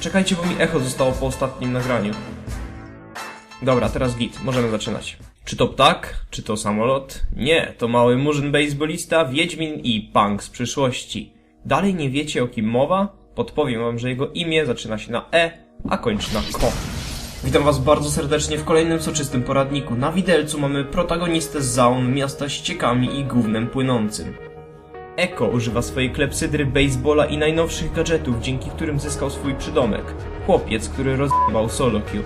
Czekajcie, bo mi echo zostało po ostatnim nagraniu. Dobra, teraz git, możemy zaczynać. Czy to ptak? Czy to samolot? Nie, to mały murzyn baseballista, wiedźmin i punk z przyszłości. Dalej nie wiecie o kim mowa? Podpowiem wam, że jego imię zaczyna się na E, a kończy na KO. Witam was bardzo serdecznie w kolejnym soczystym poradniku. Na widelcu mamy protagonistę z zaun miasta ściekami i gównem płynącym. Eko używa swojej klepsydry, baseballa i najnowszych gadżetów, dzięki którym zyskał swój przydomek. Chłopiec, który rozjebał solo queue.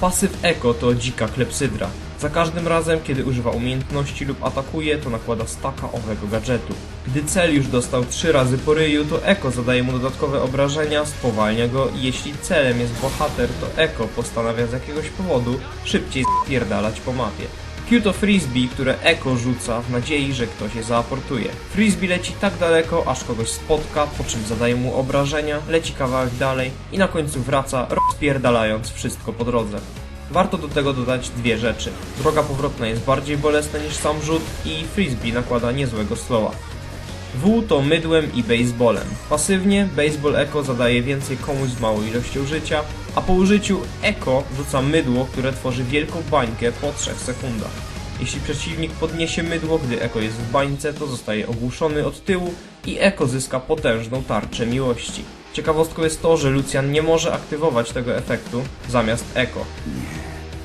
Pasyw Eko to dzika klepsydra. Za każdym razem, kiedy używa umiejętności lub atakuje, to nakłada staka owego gadżetu. Gdy cel już dostał trzy razy po ryju, to Eko zadaje mu dodatkowe obrażenia, spowalnia go i jeśli celem jest bohater, to Eko postanawia z jakiegoś powodu szybciej spierdalać po mapie. Q to frisbee, które Eko rzuca w nadziei, że ktoś je zaaportuje. Frisbee leci tak daleko, aż kogoś spotka, po czym zadaje mu obrażenia, leci kawałek dalej i na końcu wraca, rozpierdalając wszystko po drodze. Warto do tego dodać dwie rzeczy. Droga powrotna jest bardziej bolesna niż sam rzut i frisbee nakłada niezłego slowa. W to mydłem i baseballem. Pasywnie baseball Echo zadaje więcej komuś z małą ilością życia, a po użyciu Echo rzuca mydło, które tworzy wielką bańkę po 3 sekundach. Jeśli przeciwnik podniesie mydło, gdy Echo jest w bańce, to zostaje ogłuszony od tyłu i Echo zyska potężną tarczę miłości. Ciekawostką jest to, że Lucian nie może aktywować tego efektu zamiast Echo.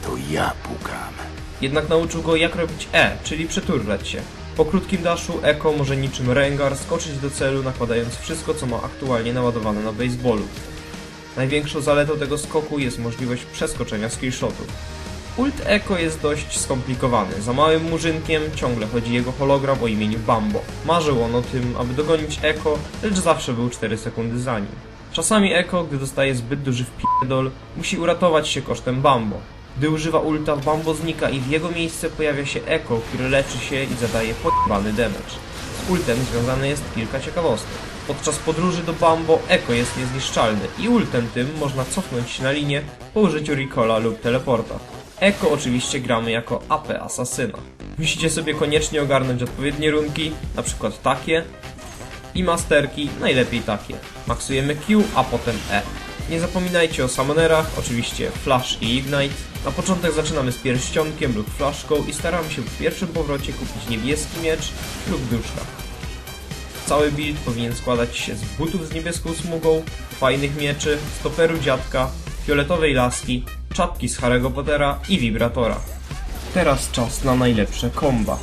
To ja pukam. Jednak nauczył go jak robić E, czyli przeturlać się. Po krótkim daszu Eko może niczym Rengar skoczyć do celu nakładając wszystko co ma aktualnie naładowane na baseballu. Największą zaletą tego skoku jest możliwość przeskoczenia skillshotów. Ult Eko jest dość skomplikowany. Za małym murzynkiem ciągle chodzi jego hologram o imieniu Bambo. Marzył on o tym, aby dogonić Eko, lecz zawsze był 4 sekundy za nim. Czasami Eko, gdy dostaje zbyt duży wpierdol, musi uratować się kosztem Bambo. Gdy używa ulta, Bambo znika i w jego miejsce pojawia się Eko, który leczy się i zadaje pojebany damage. Ultem związane jest kilka ciekawostek. Podczas podróży do Bambo Eko jest niezniszczalny i ultem tym można cofnąć się na linię po użyciu Recola lub teleporta. Eko oczywiście gramy jako AP asasyna. Musicie sobie koniecznie ogarnąć odpowiednie runki, na przykład takie i masterki, najlepiej takie. Maksujemy Q, a potem E. Nie zapominajcie o summonerach, oczywiście Flash i Ignite. Na początek zaczynamy z pierścionkiem lub flaszką i staramy się w pierwszym powrocie kupić niebieski miecz lub duszka. Cały build powinien składać się z butów z niebieską smugą, fajnych mieczy, stoperu dziadka, fioletowej laski, czapki z Harry'ego Pottera i wibratora. Teraz czas na najlepsze komba.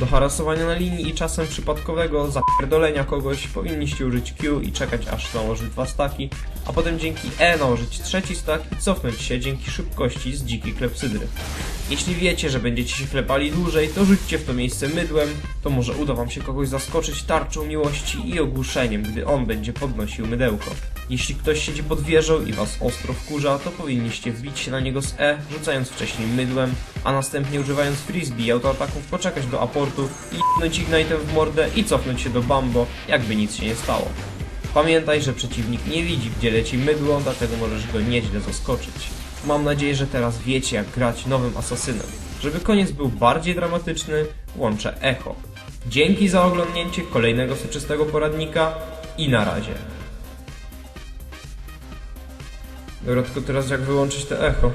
Do harasowania na linii i czasem przypadkowego zapierdolenia kogoś powinniście użyć Q i czekać aż nałoży dwa staki, a potem dzięki E nałożyć trzeci stak i cofnąć się dzięki szybkości z dzikiej klepsydry. Jeśli wiecie, że będziecie się klepali dłużej, to rzućcie w to miejsce mydłem, to może uda wam się kogoś zaskoczyć tarczą miłości i ogłuszeniem, gdy on będzie podnosił mydełko. Jeśli ktoś siedzi pod wieżą i was ostro wkurza, to powinniście wbić się na niego z E, rzucając wcześniej mydłem, a następnie używając frisbee i autoataków poczekać do aportu i jebnąć ignite'em w mordę i cofnąć się do Bambo, jakby nic się nie stało. Pamiętaj, że przeciwnik nie widzi, gdzie leci mydło, dlatego możesz go nieźle zaskoczyć. Mam nadzieję, że teraz wiecie, jak grać nowym asasynem. Żeby koniec był bardziej dramatyczny, łączę echo. Dzięki za oglądnięcie kolejnego soczystego poradnika i na razie. Dobra, teraz jak wyłączyć te echo?